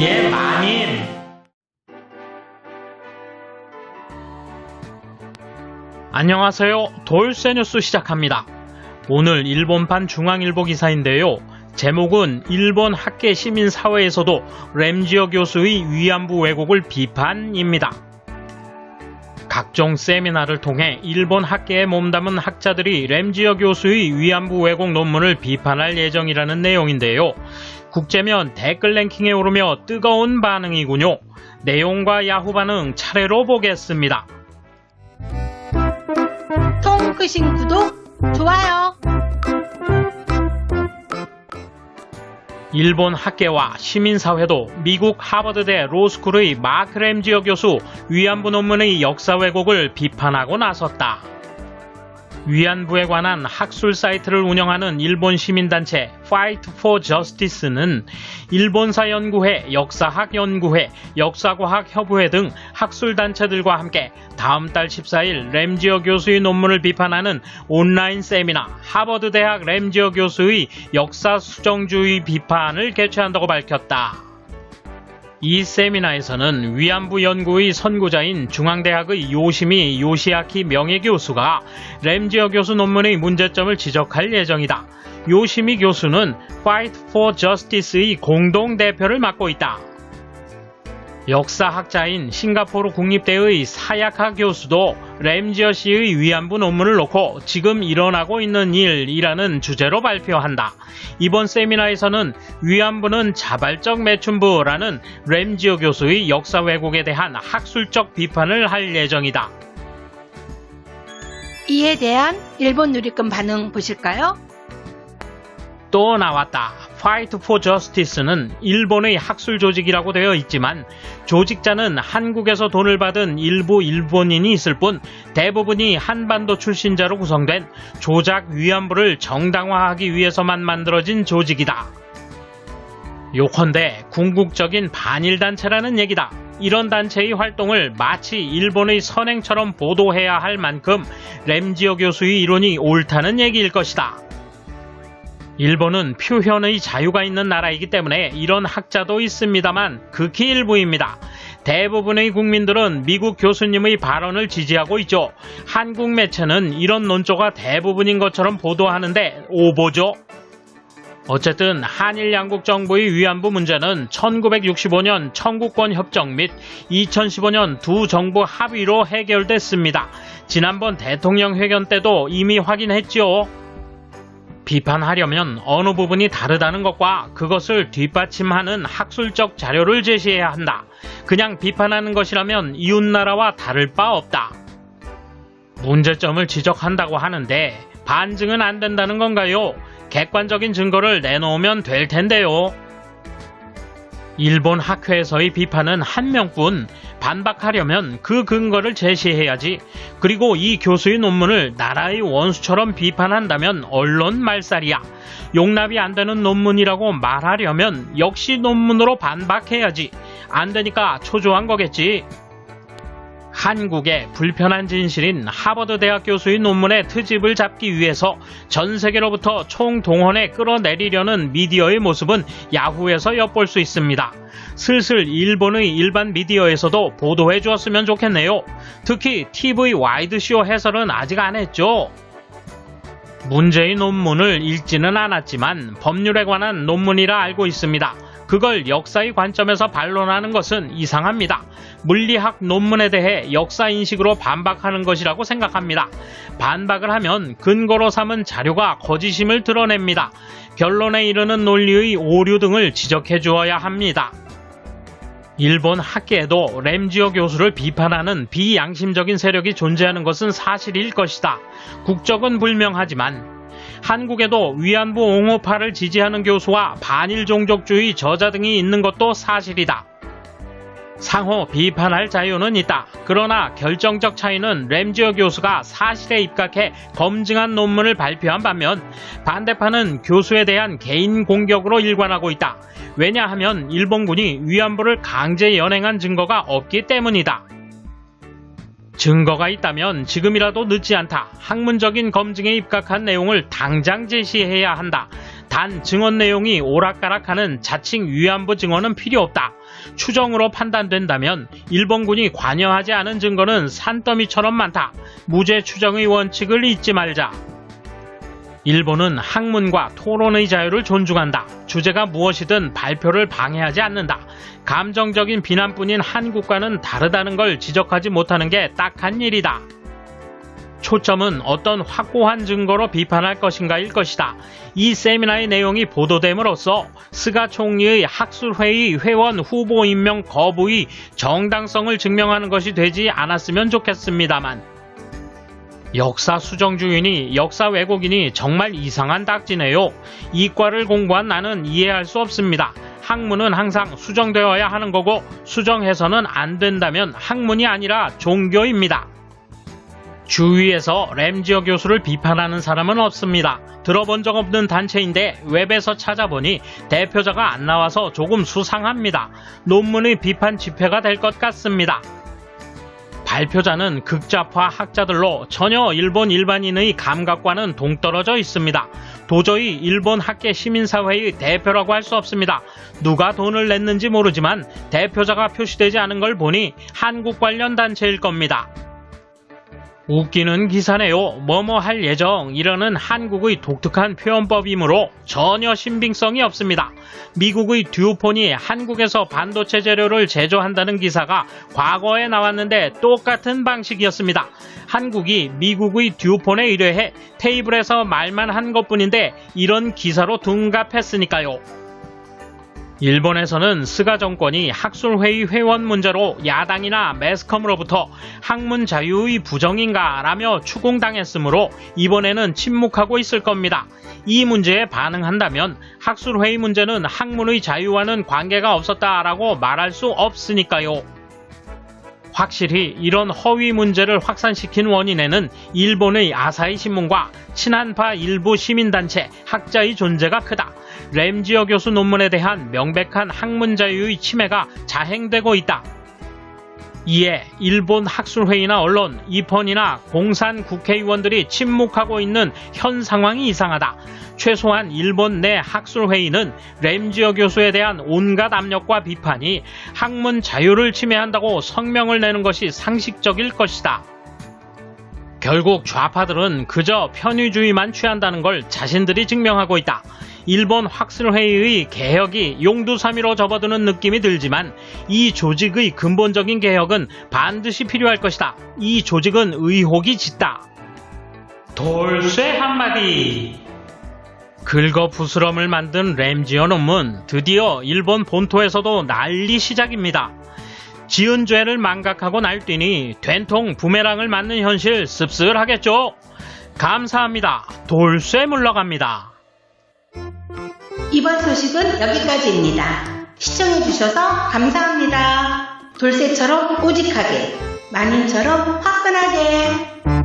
예, 마님. 안녕하세요. 돌쇠 뉴스 시작합니다. 오늘 일본판 중앙일보 기사인데요. 제목은 일본 학계 시민 사회에서도 램지어 교수의 위안부 왜곡을 비판입니다. 각종 세미나를 통해 일본 학계에 몸담은 학자들이 램지어 교수의 위안부 왜곡 논문을 비판할 예정이라는 내용인데요. 국제면 댓글 랭킹에 오르며 뜨거운 반응이군요. 내용과 야후 반응 차례로 보겠습니다. 통 끄신 구독, 좋아요. 일본 학계와 시민사회도 미국 하버드대 로스쿨의 마크 램지어 교수 위안부 논문의 역사 왜곡을 비판하고 나섰다. 위안부에 관한 학술 사이트를 운영하는 일본 시민단체 Fight for Justice는 일본사 연구회, 역사학 연구회, 역사과학 협의회 등 학술 단체들과 함께 다음 달 14일 램지어 교수의 논문을 비판하는 온라인 세미나 하버드 대학 램지어 교수의 역사 수정주의 비판을 개최한다고 밝혔다. 이 세미나에서는 위안부 연구의 선구자인 중앙대학의 요시미 요시아키 명예교수가 램지어 교수 논문의 문제점을 지적할 예정이다. 요시미 교수는 Fight for Justice의 공동 대표를 맡고 있다. 역사학자인 싱가포르 국립대의 사야카 교수도 램지어 씨의 위안부 논문을 놓고 지금 일어나고 있는 일이라는 주제로 발표한다. 이번 세미나에서는 위안부는 자발적 매춘부라는 램지어 교수의 역사 왜곡에 대한 학술적 비판을 할 예정이다. 이에 대한 일본 누리꾼 반응 보실까요? 또 나왔다. Fight for Justice는 일본의 학술 조직이라고 되어 있지만 조직자는 한국에서 돈을 받은 일부 일본인이 있을 뿐 대부분이 한반도 출신자로 구성된 조작 위안부를 정당화하기 위해서만 만들어진 조직이다. 요컨대 궁극적인 반일단체라는 얘기다. 이런 단체의 활동을 마치 일본의 선행처럼 보도해야 할 만큼 램지어 교수의 이론이 옳다는 얘기일 것이다. 일본은 표현의 자유가 있는 나라이기 때문에 이런 학자도 있습니다만 극히 일부입니다. 대부분의 국민들은 미국 교수님의 발언을 지지하고 있죠. 한국 매체는 이런 논조가 대부분인 것처럼 보도하는데 오보죠. 어쨌든 한일 양국 정부의 위안부 문제는 1965년 청구권 협정 및 2015년 두 정부 합의로 해결됐습니다. 지난번 대통령 회견 때도 이미 확인했죠. 비판하려면 어느 부분이 다르다는 것과 그것을 뒷받침하는 학술적 자료를 제시해야 한다. 그냥 비판하는 것이라면 이웃나라와 다를 바 없다. 문제점을 지적한다고 하는데 반증은 안 된다는 건가요? 객관적인 증거를 내놓으면 될 텐데요. 일본 학회에서의 비판은 한 명뿐 반박하려면 그 근거를 제시해야지. 그리고 이 교수의 논문을 나라의 원수처럼 비판한다면 언론 말살이야. 용납이 안 되는 논문이라고 말하려면 역시 논문으로 반박해야지. 안 되니까 초조한 거겠지. 한국의 불편한 진실인 하버드 대학 교수의 논문의 트집을 잡기 위해서 전 세계로부터 총동원에 끌어내리려는 미디어의 모습은 야후에서 엿볼 수 있습니다. 슬슬 일본의 일반 미디어에서도 보도해 주었으면 좋겠네요. 특히 TV 와이드쇼 해설은 아직 안 했죠. 문제의 논문을 읽지는 않았지만 법률에 관한 논문이라 알고 있습니다. 그걸 역사의 관점에서 반론하는 것은 이상합니다. 물리학 논문에 대해 역사 인식으로 반박하는 것이라고 생각합니다. 반박을 하면 근거로 삼은 자료가 거짓임을 드러냅니다. 결론에 이르는 논리의 오류 등을 지적해 주어야 합니다. 일본 학계에도 램지어 교수를 비판하는 비양심적인 세력이 존재하는 것은 사실일 것이다. 국적은 불명하지만 한국에도 위안부 옹호파를 지지하는 교수와 반일 종족주의 저자 등이 있는 것도 사실이다. 상호 비판할 자유는 있다. 그러나 결정적 차이는 램지어 교수가 사실에 입각해 검증한 논문을 발표한 반면 반대파는 교수에 대한 개인 공격으로 일관하고 있다. 왜냐하면 일본군이 위안부를 강제 연행한 증거가 없기 때문이다. 증거가 있다면 지금이라도 늦지 않다. 학문적인 검증에 입각한 내용을 당장 제시해야 한다. 단 증언 내용이 오락가락하는 자칭 위안부 증언은 필요 없다. 추정으로 판단된다면 일본군이 관여하지 않은 증거는 산더미처럼 많다. 무죄 추정의 원칙을 잊지 말자. 일본은 학문과 토론의 자유를 존중한다. 주제가 무엇이든 발표를 방해하지 않는다. 감정적인 비난뿐인 한국과는 다르다는 걸 지적하지 못하는 게 딱한 일이다. 초점은 어떤 확고한 증거로 비판할 것인가일 것이다. 이 세미나의 내용이 보도됨으로써 스가 총리의 학술회의 회원 후보 임명 거부의 정당성을 증명하는 것이 되지 않았으면 좋겠습니다만. 역사 수정주의니 역사 왜곡이니 정말 이상한 딱지네요. 이과를 공부한 나는 이해할 수 없습니다. 학문은 항상 수정되어야 하는 거고 수정해서는 안 된다면 학문이 아니라 종교입니다. 주위에서 램지어 교수를 비판하는 사람은 없습니다. 들어본 적 없는 단체인데 웹에서 찾아보니 대표자가 안 나와서 조금 수상합니다. 논문의 비판 집회가 될 것 같습니다. 발표자는 극좌파 학자들로 전혀 일본 일반인의 감각과는 동떨어져 있습니다. 도저히 일본 학계 시민사회의 대표라고 할 수 없습니다. 누가 돈을 냈는지 모르지만 대표자가 표시되지 않은 걸 보니 한국 관련 단체일 겁니다. 웃기는 기사네요. 뭐뭐 할 예정 이러는 한국의 독특한 표현법이므로 전혀 신빙성이 없습니다. 미국의 듀폰이 한국에서 반도체 재료를 제조한다는 기사가 과거에 나왔는데 똑같은 방식이었습니다. 한국이 미국의 듀폰에 의뢰해 테이블에서 말만 한 것뿐인데 이런 기사로 둔갑했으니까요. 일본에서는 스가 정권이 학술회의 회원 문제로 야당이나 매스컴으로부터 학문 자유의 부정인가 라며 추궁당했으므로 이번에는 침묵하고 있을 겁니다. 이 문제에 반응한다면 학술회의 문제는 학문의 자유와는 관계가 없었다라고 말할 수 없으니까요. 확실히 이런 허위 문제를 확산시킨 원인에는 일본의 아사히 신문과 친한파 일부 시민단체 학자의 존재가 크다. 램지어 교수 논문에 대한 명백한 학문 자유의 침해가 자행되고 있다. 이에 일본 학술회의나 언론, 입헌이나 공산 국회의원들이 침묵하고 있는 현 상황이 이상하다. 최소한 일본 내 학술회의는 램지어 교수에 대한 온갖 압력과 비판이 학문 자유를 침해한다고 성명을 내는 것이 상식적일 것이다. 결국 좌파들은 그저 편의주의만 취한다는 걸 자신들이 증명하고 있다. 일본 학술회의의 개혁이 용두사미로 접어드는 느낌이 들지만 이 조직의 근본적인 개혁은 반드시 필요할 것이다. 이 조직은 의혹이 짙다. 돌쇠 한마디. 긁어 부스럼을 만든 램지어 논문 드디어 일본 본토에서도 난리 시작입니다. 지은 죄를 망각하고 날뛰니 된통 부메랑을 맞는 현실 씁쓸하겠죠? 감사합니다. 돌쇠 물러갑니다. 이번 소식은 여기까지입니다. 시청해주셔서 감사합니다. 돌쇠처럼 오직하게, 만인처럼 화끈하게.